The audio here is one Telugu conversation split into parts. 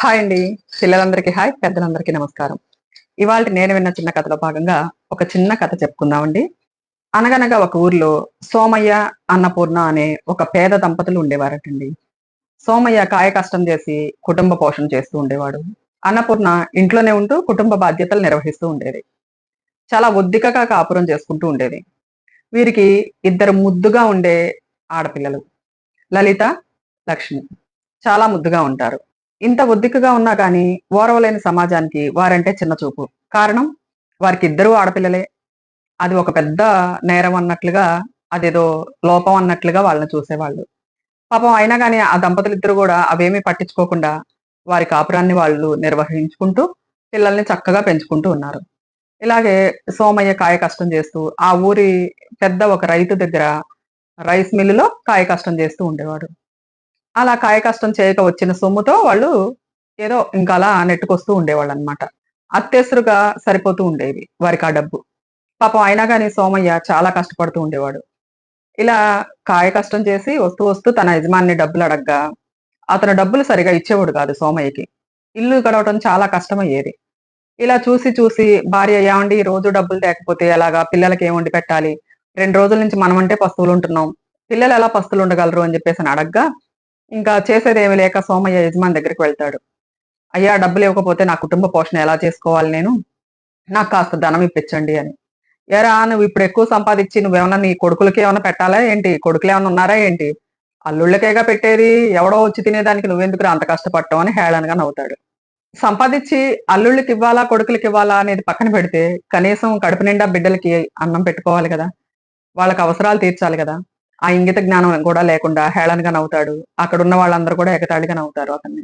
హాయ్ అండి. పిల్లలందరికీ హాయ్ పెద్దలందరికీ నమస్కారం. ఇవాళ నేను విన్న చిన్న కథలో భాగంగా ఒక చిన్న కథ చెప్పుకుందామండి. అనగనగా ఒక ఊర్లో సోమయ్య అన్నపూర్ణ అనే ఒక పేద దంపతులు ఉండేవారటండి. సోమయ్య కాయ కష్టం చేసి కుటుంబ పోషణ చేస్తూ ఉండేవాడు. అన్నపూర్ణ ఇంట్లోనే ఉంటూ కుటుంబ బాధ్యతలు నిర్వహిస్తూ ఉండేది. చాలా ఒద్దికగా కాపురం చేసుకుంటూ ఉండేది. వీరికి ఇద్దరు ముద్దుగా ఉండే ఆడపిల్లలు. లలిత లక్ష్మి. చాలా ముద్దుగా ఉంటారు. ఇంత ఒద్దికగా ఉన్నా కానీ ఓరవలేని సమాజానికి వారంటే చిన్న చూపు. కారణం? వారికి ఇద్దరు ఆడపిల్లలే. అది ఒక పెద్ద నేరం అన్నట్లుగా అదేదో లోపం అన్నట్లుగా వాళ్ళని చూసేవాళ్ళు. పాపం అయినా కానీ ఆ దంపతులు ఇద్దరు కూడా అవేమీ పట్టించుకోకుండా వారి కాపురాన్ని వాళ్ళు నిర్వహించుకుంటూ పిల్లల్ని చక్కగా పెంచుకుంటూ ఉన్నారు. ఇలాగే సోమయ్య కాయ కష్టం చేస్తూ ఆ ఊరి పెద్ద ఒక రైతు దగ్గర రైస్ మిల్లులో కాయ కష్టం చేస్తూ ఉండేవాడు. అలా కాయ కష్టం చేయక వచ్చిన సొమ్ముతో వాళ్ళు ఏదో ఇంకా అలా నెట్టుకొస్తూ ఉండేవాళ్ళు అనమాట అత్యసరుగా సరిపోతూ ఉండేవి వారికి ఆ డబ్బు. పాపం అయినా కానీ సోమయ్య చాలా కష్టపడుతూ ఉండేవాడు. ఇలా కాయ కష్టం చేసి వస్తూ వస్తూ తన యజమాని డబ్బులు అడగ్గా అతను డబ్బులు సరిగా ఇచ్చేవాడు కాదు సోమయ్యకి. ఇల్లు గడవటం చాలా కష్టమయ్యేది. ఇలా చూసి చూసి భార్య ఏమండి? రోజు డబ్బులు తేకపోతే ఎలాగా? పిల్లలకి ఏమండి వండి పెట్టాలి? రెండు రోజుల నుంచి మనం అంటే పస్తువులు ఉంటున్నాం. పిల్లలు ఎలా పస్తులు ఉండగలరు? అని చెప్పేసి అడగ్గా ఇంకా చేసేదేమి లేక సోమయ్య యజమాని దగ్గరికి వెళ్తాడు. అయ్యా డబ్బులు ఇవ్వకపోతే నా కుటుంబ పోషణ ఎలా చేసుకోవాలి నేను? నాకు కాస్త ధనం ఇప్పించండి అని. ఎరా నువ్వు ఇప్పుడు ఎక్కువ సంపాదించి నువ్వేమన్నా నీ కొడుకులకి ఏమైనా పెట్టాలా ఏంటి? కొడుకులు ఏమైనా ఉన్నారా ఏంటి? అల్లుళ్ళకేగా పెట్టేది? ఎవడో వచ్చి తినేదానికి నువ్వెందుకు అంత కష్టపడటం అని హేళనగా నవ్వుతాడు. సంపాదించి అల్లుళ్ళకి ఇవ్వాలా కొడుకులకి ఇవ్వాలా అనేది పక్కన పెడితే కనీసం కడుపు నిండా బిడ్డలకి అన్నం పెట్టుకోవాలి కదా? వాళ్ళకి అవసరాలు తీర్చాలి కదా? ఆ ఇంగిత జ్ఞానం కూడా లేకుండా హేళనగా నవ్వుతాడు. అక్కడ ఉన్న వాళ్ళందరూ కూడా ఎగతాళిగా నవ్వుతారు అతన్ని.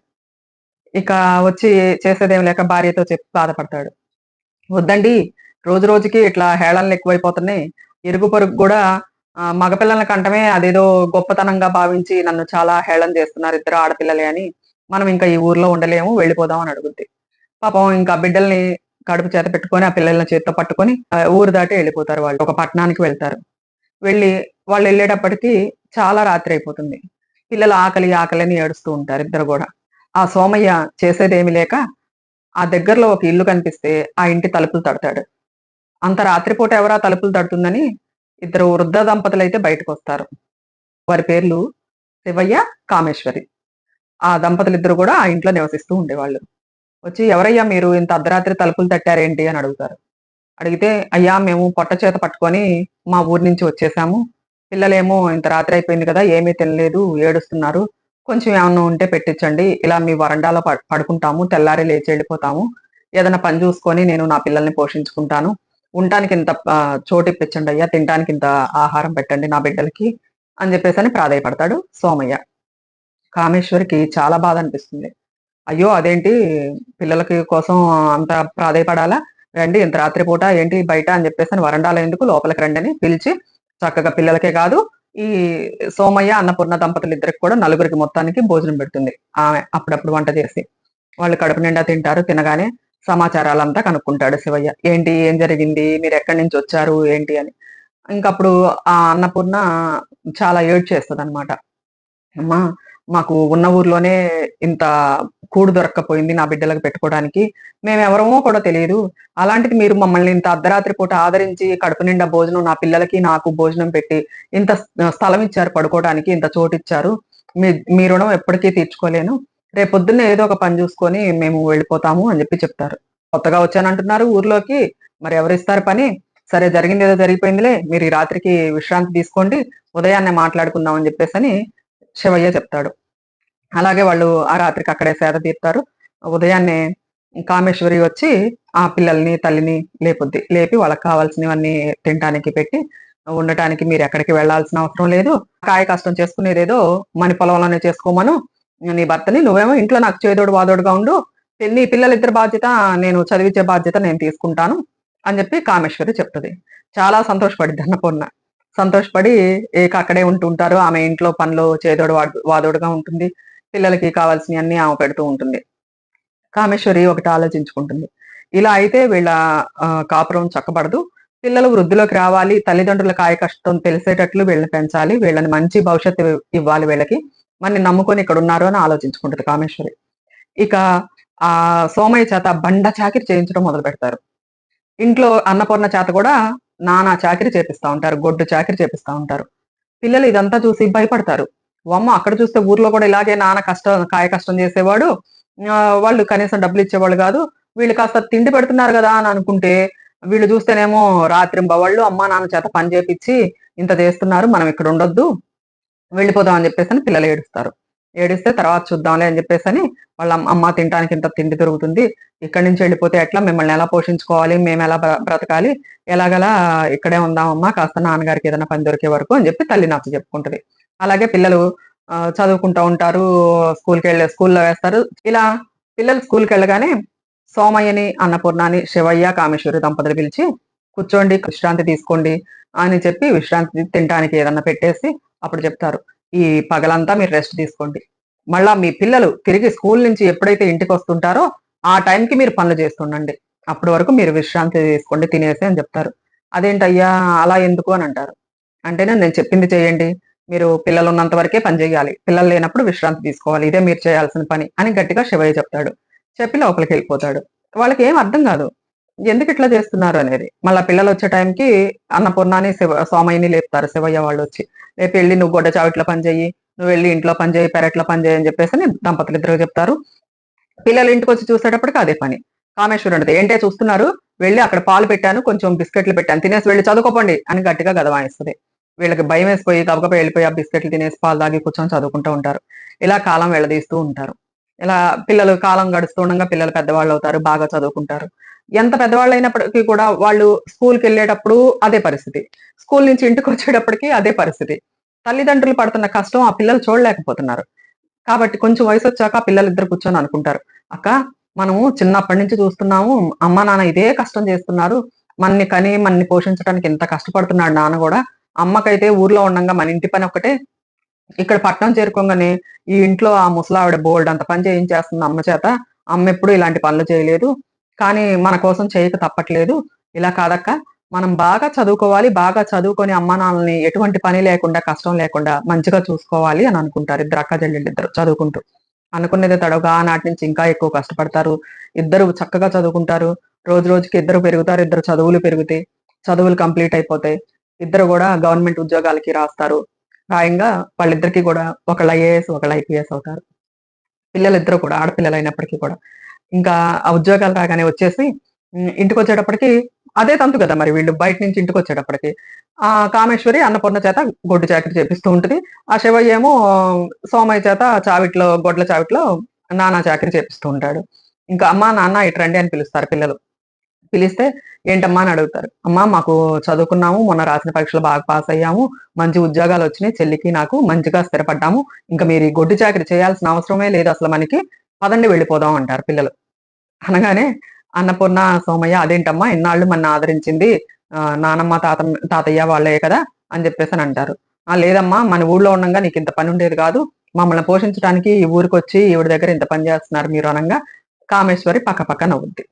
ఇక వచ్చి చేసేదేం లేక భార్యతో చెప్పి బాధపడతాడు. వద్దండి రోజు రోజుకి ఇట్లా హేళనలు ఎక్కువైపోతున్నాయి. ఇరుగు పొరుగు కూడా మగపిల్లల కంటమే అదేదో గొప్పతనంగా భావించి నన్ను చాలా హేళన చేస్తున్నారు ఇద్దరు ఆడపిల్లలే అని మనం ఇంకా ఈ ఊర్లో ఉండలేము వెళ్ళిపోదాం అని అడుగుద్ది. పాపం ఇంకా బిడ్డల్ని కడుపు చేత పెట్టుకొని ఆ పిల్లల్ని చేత్తో పట్టుకొని ఊరు దాటి వెళ్ళిపోతారు వాళ్ళు. ఒక పట్టణానికి వెళ్తారు. వెళ్ళి వాళ్ళు వెళ్ళేటప్పటికి చాలా రాత్రి అయిపోతుంది. పిల్లలు ఆకలి ఆకలిని ఏడుస్తూ ఉంటారు ఇద్దరు కూడా. ఆ సోమయ్య చేసేదేమి లేక ఆ దగ్గరలో ఒక ఇల్లు కనిపిస్తే ఆ ఇంటి తలుపులు తడతాడు. అంత రాత్రిపూట ఎవరా తలుపులు తడుతుందని ఇద్దరు వృద్ధ దంపతులు అయితే బయటకు వస్తారు వారి పేర్లు శివయ్య కామేశ్వరి. ఆ దంపతులు ఇద్దరు కూడా ఆ ఇంట్లో నివసిస్తూ ఉండేవాళ్ళు. వచ్చి ఎవరయ్యా మీరు ఇంత అర్ధరాత్రి తలుపులు తట్టారేంటి? అని అడుగుతారు. అడిగితే అయ్యా మేము పొట్ట చేత పట్టుకొని మా ఊరి నుంచి వచ్చేసాము. పిల్లలేమో ఇంత రాత్రి అయిపోయింది కదా ఏమీ తినలేదు ఏడుస్తున్నారు. కొంచెం ఏమన్నా ఉంటే పెట్టించండి. ఇలా మీ వరండాలో పడుకుంటాము తెల్లారి లేచి వెళ్ళిపోతాము. ఏదైనా పని చూసుకొని నేను నా పిల్లల్ని పోషించుకుంటాను. ఉండటానికి ఇంత చోటు ఇప్పించండి అయ్యా తినడానికి ఇంత ఆహారం పెట్టండి నా బిడ్డలకి అని చెప్పేసి అని ప్రాధాయపడతాడు సోమయ్య. కామేశ్వరికి చాలా బాధ అనిపిస్తుంది. అయ్యో అదేంటి? పిల్లలకి కోసం అంత ప్రాధాయపడాలా? రండి ఇంత రాత్రిపూట ఏంటి బయట అని చెప్పేసి అని వరండాలో ఎందుకు లోపలికి రండి అని పిలిచి చక్కగా పిల్లలకే కాదు ఈ సోమయ్య అన్నపూర్ణ దంపతులు ఇద్దరికి కూడా నలుగురికి మొత్తానికి భోజనం పెడుతుంది. ఆమె అప్పుడప్పుడు వంట చేసి వాళ్ళు కడుపు నిండా తింటారు తినగానే సమాచారాలంతా కనుక్కుంటాడు శివయ్య. ఏంటి ఏం జరిగింది మీరు ఎక్కడి నుంచి వచ్చారు ఏంటి అని. ఇంకప్పుడు ఆ అన్నపూర్ణ చాలా ఏడ్ చేస్తుంది అనమాట అమ్మా మాకు ఉన్న ఊర్లోనే ఇంత కూడు దొరక్కపోయింది నా బిడ్డలకు పెట్టుకోవడానికి. మేము ఎవరమో కూడా తెలియదు. అలాంటిది మీరు మమ్మల్ని ఇంత అర్ధరాత్రి పూట ఆదరించి కడుపు నిండా భోజనం నా పిల్లలకి నాకు భోజనం పెట్టి ఇంత స్థలం ఇచ్చారు పడుకోవడానికి ఇంత చోటు ఇచ్చారు. మీ మీ రుణం ఎప్పటికీ తీర్చుకోలేను. రేపొద్దున్న ఏదో ఒక పని చూసుకొని మేము వెళ్ళిపోతాము అని చెప్పి చెప్తారు. కొత్తగా వచ్చానంటున్నారు ఊర్లోకి. మరి ఎవరు ఇస్తారు పని? సరే జరిగింది ఏదో జరిగిపోయిందిలే. మీరు ఈ రాత్రికి విశ్రాంతి తీసుకోండి. ఉదయాన్నే మాట్లాడుకుందాం అని చెప్పేసి అని శివయ్య చెప్తాడు. అలాగే వాళ్ళు ఆ రాత్రికి అక్కడే సేద తీరుతారు. ఉదయాన్నే కామేశ్వరి వచ్చి ఆ పిల్లల్ని తల్లిని లేపుద్ది. లేపి వాళ్ళకి కావాల్సినవన్నీ తినడానికి పెట్టి ఉండటానికి మీరు ఎక్కడికి వెళ్ళాల్సిన అవసరం లేదు. కాయ కష్టం చేసుకునేదేదో మన పొలంలోనే చేసుకోమను. నీ భర్తని నువ్వేమో ఇంట్లో నాకు చేదోడు వాదోడుగా ఉండు. పెళ్ళి పిల్లలిద్దరి బాధ్యత నేను చదివించే బాధ్యత నేను తీసుకుంటాను అని చెప్పి కామేశ్వరి చెప్తుంది. చాలా సంతోషపడింది అన్నపూర్ణ సంతోషపడి ఏక అక్కడే ఉంటుంటారు. ఆమె ఇంట్లో పనులు చేదోడు వాడు వాదోడుగా ఉంటుంది. పిల్లలకి కావాల్సినవన్నీ ఆమె పెడుతూ ఉంటుంది. కామేశ్వరి ఒకటి ఆలోచించుకుంటుంది. ఇలా అయితే వీళ్ళ కాపురం చక్కబడదు. పిల్లలు వృద్ధిలోకి రావాలి. తల్లిదండ్రుల కాయ కష్టం తెలిసేటట్లు వీళ్ళని పెంచాలి. వీళ్ళని మంచి భవిష్యత్తు ఇవ్వాలి వీళ్ళకి. మన నమ్ముకొని ఇక్కడ ఉన్నారు అని ఆలోచించుకుంటుంది కామేశ్వరి. ఇక ఆ సోమయ్య చేత బండ చాకిరి చేయించడం మొదలు పెడతారు. ఇంట్లో అన్నపూర్ణ చేత కూడా నానా చాకిరి చేపిస్తా ఉంటారు. గొడ్డు చాకిరి చేపిస్తా ఉంటారు. పిల్లలు ఇదంతా చూసి భయపడతారు. అమ్మ అక్కడ చూస్తే ఊర్లో కూడా ఇలాగే నాన్న కష్టం కాయ కష్టం చేసేవాడు. వాళ్ళు కనీసం డబ్బులు ఇచ్చేవాళ్ళు కాదు. వీళ్ళు కాస్త తిండి పెడుతున్నారు కదా అని అనుకుంటే వీళ్ళు చూస్తేనేమో రాత్రి బవాళ్ళు అమ్మ నాన్న చేత పని చేపించి ఇంత చేస్తున్నారు మనం ఇక్కడ ఉండొద్దు. వెళ్ళిపోదాం అని చెప్పేసి అని పిల్లలు ఏడుస్తారు. ఏడిస్తే తర్వాత చూద్దాంలే అని చెప్పేసి అని వాళ్ళ అమ్మ- అమ్మ తినడానికి ఇంత తిండి దొరుకుతుంది. ఇక్కడి నుంచి వెళ్ళిపోతే ఎట్లా? మిమ్మల్ని ఎలా పోషించుకోవాలి? మేము ఎలా బ్రతకాలి? ఎలాగలా ఇక్కడే ఉందామమ్మా కాస్త నాన్నగారికి ఏదైనా పని దొరికే వరకు అని చెప్పి తల్లి నాకు చెప్పుకుంటది. అలాగే పిల్లలు చదువుకుంటూ ఉంటారు స్కూల్కి వెళ్ళే స్కూల్లో వేస్తారు. ఇలా పిల్లలు స్కూల్కి వెళ్ళగానే సోమయ్యని అన్నపూర్ణాని శివయ్య కామేశ్వరి దంపతులు పిలిచి కూర్చోండి విశ్రాంతి తీసుకోండి అని చెప్పి విశ్రాంతి తినడానికి ఏదన్నా పెట్టేసి అప్పుడు చెప్తారు. ఈ పగలంతా మీరు రెస్ట్ తీసుకోండి. మళ్ళా మీ పిల్లలు తిరిగి స్కూల్ నుంచి ఎప్పుడైతే ఇంటికి వస్తుంటారో ఆ టైంకి మీరు పనులు చేస్తుండండి. అప్పటి వరకు మీరు విశ్రాంతి తీసుకోండి తినేసి అని చెప్తారు. అదేంటయ్యా అలా ఎందుకు అని అంటారు. అంటేనే నేను చెప్పింది చేయండి. మీరు పిల్లలు ఉన్నంత వరకే పని చేయాలి. పిల్లలు లేనప్పుడు విశ్రాంతి తీసుకోవాలి. ఇదే మీరు చేయాల్సిన పని అని గట్టిగా శివయ్య చెప్తాడు. చెప్పి లోపలికి వెళ్ళిపోతాడు. వాళ్ళకి ఏం అర్థం కాదు. ఎందుకు ఇట్లా చేస్తున్నారు అనేది. మళ్ళీ పిల్లలు వచ్చే టైంకి అన్నపూర్ణాని శివ సోమయ్యని లేపుతారు శివయ్య వాళ్ళు వచ్చి. రేపు వెళ్ళి నువ్వు గొడ్డ చావిట్లో పని చేయి నువ్వు వెళ్ళి ఇంట్లో పని చేయి పెరట్లో పని చేయి అని చెప్పేసి అని దంపతులు ఇద్దరు చెప్తారు. పిల్లలు ఇంటికి వచ్చి చూసేటప్పటికి అదే పని. కామేశ్వరుడు అంటే ఏంటే చూస్తున్నారు? వెళ్ళి అక్కడ పాలు పెట్టాను కొంచెం బిస్కెట్లు పెట్టాను. తినేసి వెళ్ళి చదువుకోపండి అని గట్టిగా గదవాయిస్తుంది వీళ్ళకి భయం వేసిపోయి తప్పకపోయి వెళ్ళిపోయి ఆ బిస్కెట్లు తినేసి పాలు తాగి కూర్చొని చదువుకుంటూ ఉంటారు. ఇలా కాలం వెళ్ళదీస్తూ ఉంటారు. ఇలా పిల్లలు కాలం గడుస్తూ ఉండగా పిల్లలు పెద్దవాళ్ళు అవుతారు బాగా చదువుకుంటారు. ఎంత పెద్దవాళ్ళు అయినప్పటికీ కూడా వాళ్ళు స్కూల్కి వెళ్ళేటప్పుడు అదే పరిస్థితి. స్కూల్ నుంచి ఇంటికి వచ్చేటప్పటికి అదే పరిస్థితి. తల్లిదండ్రులు పడుతున్న కష్టం ఆ పిల్లలు చూడలేకపోతున్నారు. కాబట్టి కొంచెం వయసు వచ్చాక ఆ పిల్లలు ఇద్దరు కూర్చొని అనుకుంటారు. అక్క మనము చిన్నప్పటి నుంచి చూస్తున్నాము. అమ్మ నాన్న ఇదే కష్టం చేస్తున్నారు. మన్ని కని మన్ని పోషించడానికి ఎంత కష్టపడుతున్నాడు నాన్న కూడా. అమ్మకైతే ఊర్లో ఉండగా మన ఇంటి పని ఒకటే ఇక్కడ పట్నం చేరుకోగానే ఈ ఇంట్లో ఆ ముసలావిడ బోల్డ్ అంత పని చేయించేస్తుంది అమ్మ చేత. అమ్మ ఎప్పుడు ఇలాంటి పనులు చేయలేదు. కానీ మన కోసం చేయక తప్పట్లేదు. ఇలా కాదక్క. మనం బాగా చదువుకోవాలి బాగా చదువుకొని అమ్మ నాన్నని ఎటువంటి పని లేకుండా కష్టం లేకుండా మంచిగా చూసుకోవాలి అని అనుకుంటారు ఇద్దరు అక్క చెల్లెళ్ళు ఇద్దరు చదువుకుంటూ. అనుకునేది తడవుగా నాటి నుంచి ఇంకా ఎక్కువ కష్టపడతారు. ఇద్దరు చక్కగా చదువుకుంటారు. రోజు రోజుకి ఇద్దరు పెరుగుతారు ఇద్దరు చదువులు పెరుగుతాయి. చదువులు కంప్లీట్ అయిపోతాయి. ఇద్దరు కూడా గవర్నమెంట్ ఉద్యోగాలకి రాస్తారు. రాయంగా వాళ్ళిద్దరికి కూడా ఒకళ్ళు ఐఏఎస్ ఒకళ్ళు ఐపీఎస్ అవుతారు. పిల్లలిద్దరూ కూడా ఆడపిల్లలు అయినప్పటికీ కూడా. ఇంకా ఆ ఉద్యోగాలు రాగానే వచ్చేసి ఇంటికి వచ్చేటప్పటికి అదే తంతు కదా మరి వీళ్ళు బయట నుంచి ఇంటికి వచ్చేటప్పటికి ఆ కామేశ్వరి అన్నపూర్ణ చేత గొడ్డు చాకరీ చేపిస్తూ ఉంటుంది. ఆ శివయ్య ఏమో సోమయ్య చేత చావిట్లో గొడ్ల చావిట్లో నానా చాకరీ చేపిస్తూ ఉంటాడు. ఇంకా అమ్మా నాన్న ఇటు రండి అని పిలుస్తారు పిల్లలు. పిలిస్తే ఏంటమ్మా అని అడుగుతారు. అమ్మా మాకు చదువుకున్నాము మొన్న రాసిన పరీక్షలు బాగా పాస్ అయ్యాము మంచి ఉద్యోగాలు వచ్చినాయి చెల్లికి నాకు మంచిగా స్థిరపడ్డాము ఇంకా మీరు ఈ గొడ్డు చాకరీ చేయాల్సిన అవసరమే లేదు అసలు మనకి పదండి వెళ్ళిపోదాం అంటారు పిల్లలు. అనగానే అన్నపూర్ణ సోమయ్య అదేంటమ్మా ఇన్నాళ్ళు మన ఆదరించింది నానమ్మ తాత తాతయ్య వాళ్ళే కదా అని చెప్పేసి అని అంటారు. ఆ లేదమ్మా మన ఊళ్ళో ఉండగా నీకు ఇంత పని ఉండేది కాదు మమ్మల్ని పోషించడానికి ఈ ఊరికి వచ్చి ఈవిడ దగ్గర ఇంత పని చేస్తున్నారు మీరు అనగా కామేశ్వరి పక్క పక్క నవ్వుద్ది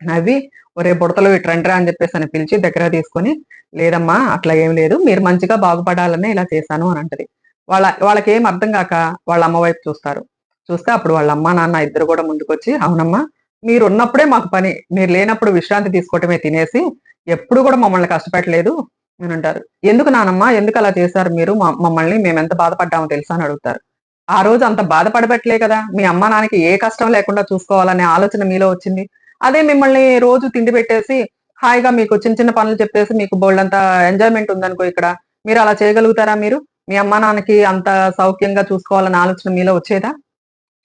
నవ్వి ఒరే బుడతలు ఇటు రండిరా అని చెప్పేసి అని పిలిచి దగ్గర తీసుకొని లేదమ్మా అట్లా ఏం లేదు మీరు మంచిగా బాగుపడాలనే ఇలా చేశాను అని అంటది. వాళ్ళ వాళ్ళకి ఏం అర్థం కాక వాళ్ళ అమ్మ వైపు చూస్తారు. చూస్తే అప్పుడు వాళ్ళ అమ్మ నాన్న ఇద్దరు కూడా ముందుకొచ్చి అవునమ్మా మీరు ఉన్నప్పుడే మాకు పని మీరు లేనప్పుడు విశ్రాంతి తీసుకోవటమే తినేసి ఎప్పుడు కూడా మమ్మల్ని కష్టపెట్టలేదు అని అంటారు. ఎందుకు నానమ్మ ఎందుకు అలా చేశారు మీరు? మమ్మల్ని మేము ఎంత బాధపడ్డామో తెలుసా అని అడుగుతారు. ఆ రోజు అంత బాధపడబెట్టలే కదా మీ అమ్మ నాన్నకి ఏ కష్టం లేకుండా చూసుకోవాలనే ఆలోచన మీలో వచ్చింది? అదే మిమ్మల్ని రోజు తిండి పెట్టేసి హాయిగా మీకు చిన్న చిన్న పనులు చెప్పేసి మీకు బోల్డ్ అంత ఎంజాయ్మెంట్ ఉందనుకో ఇక్కడ. మీరు అలా చేయగలుగుతారా మీరు? మీ అమ్మ నాన్నకి అంత సౌఖ్యంగా చూసుకోవాలన్న ఆలోచన మీలో వచ్చేదా?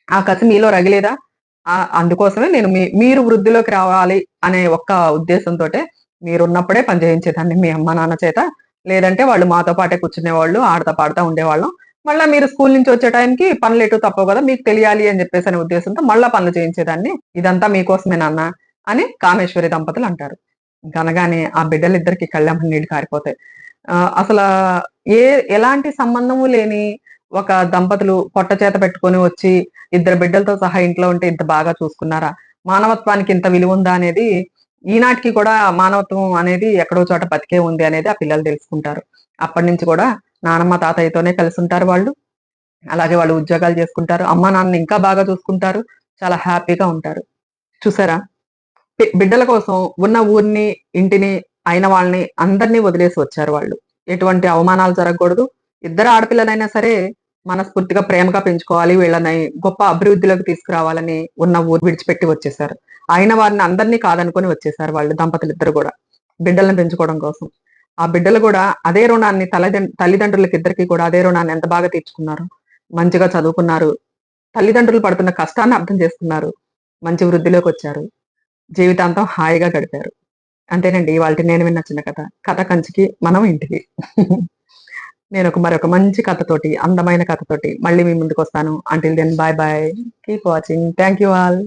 ఆ కసి మీలో రగిలేదా? అందుకోసమే నేను మీ మీరు వృద్ధిలోకి రావాలి అనే ఒక్క ఉద్దేశంతో మీరు ఉన్నప్పుడే పని చేయించేదాన్ని మీ అమ్మ నాన్న చేత. లేదంటే వాళ్ళు మాతో పాటే కూర్చునే వాళ్ళు ఆడతా పాడుతూ ఉండేవాళ్ళం. మళ్ళీ మీరు స్కూల్ నుంచి వచ్చే టైంకి పనులు ఎటు తప్పవు కదా మీకు తెలియాలి అని చెప్పేసి అనే ఉద్దేశంతో మళ్ళా పనులు చేయించేదాన్ని. ఇదంతా మీకోసమే నాన్న అని కామేశ్వరి దంపతులు అంటారు. గనగానే ఆ బిడ్డలిద్దరికి కళ్ళెమ్మని నీళ్ళు కారిపోతాయి. ఆ, అసలు ఏ ఎలాంటి సంబంధము లేని ఒక దంపతులు పొట్ట చేత పెట్టుకొని వచ్చి ఇద్దరు బిడ్డలతో సహా ఇంట్లో ఉంటే ఇంత బాగా చూసుకున్నారా? మానవత్వానికి ఇంత విలువ ఉందా అనేది ఈనాటికి కూడా మానవత్వం అనేది ఎక్కడో చోట బతికే ఉంది అనేది ఆ పిల్లలు తెలుసుకుంటారు. అప్పటి నుంచి కూడా నానమ్మ తాతయ్యతోనే కలిసి ఉంటారు వాళ్ళు. అలాగే వాళ్ళు ఉద్యోగాలు చేసుకుంటారు. అమ్మ నాన్న ఇంకా బాగా చూసుకుంటారు. చాలా హ్యాపీగా ఉంటారు. చూసారా? బిడ్డల కోసం ఉన్న ఊరిని ఇంటిని అయిన వాళ్ళని అందరినీ వదిలేసి వచ్చారు వాళ్ళు. ఎటువంటి అవమానాలు జరగకూడదు. ఇద్దరు ఆడపిల్లనైనా సరే మనస్ఫూర్తిగా ప్రేమగా పెంచుకోవాలి. వీళ్ళని గొప్ప అభివృద్ధిలోకి తీసుకురావాలని ఉన్న ఊరు విడిచిపెట్టి వచ్చేసారు. అయిన వారిని అందరినీ కాదనుకొని వచ్చేసారు వాళ్ళు దంపతులు ఇద్దరు కూడా. బిడ్డలను పెంచుకోవడం కోసం. ఆ బిడ్డలు కూడా అదే రుణాన్ని తల్లిదండ్రులకి ఇద్దరికి కూడా అదే రుణాన్ని ఎంత బాగా తీర్చుకున్నారు? మంచిగా చదువుకున్నారు. తల్లిదండ్రులు పడుతున్న కష్టాన్ని అర్థం చేసుకున్నారు. మంచి వృద్ధిలోకి వచ్చారు జీవితాంతం హాయిగా గడిపారు. అంతేనండి ఇవాళ నేను విన్న చిన్న కథ. కథ కంచికి మనం ఇంటికి. నేను ఒక మరొక మంచి కథతోటి అందమైన కథతోటి మళ్ళీ మీ ముందుకు వస్తాను until then bye bye keep watching thank you all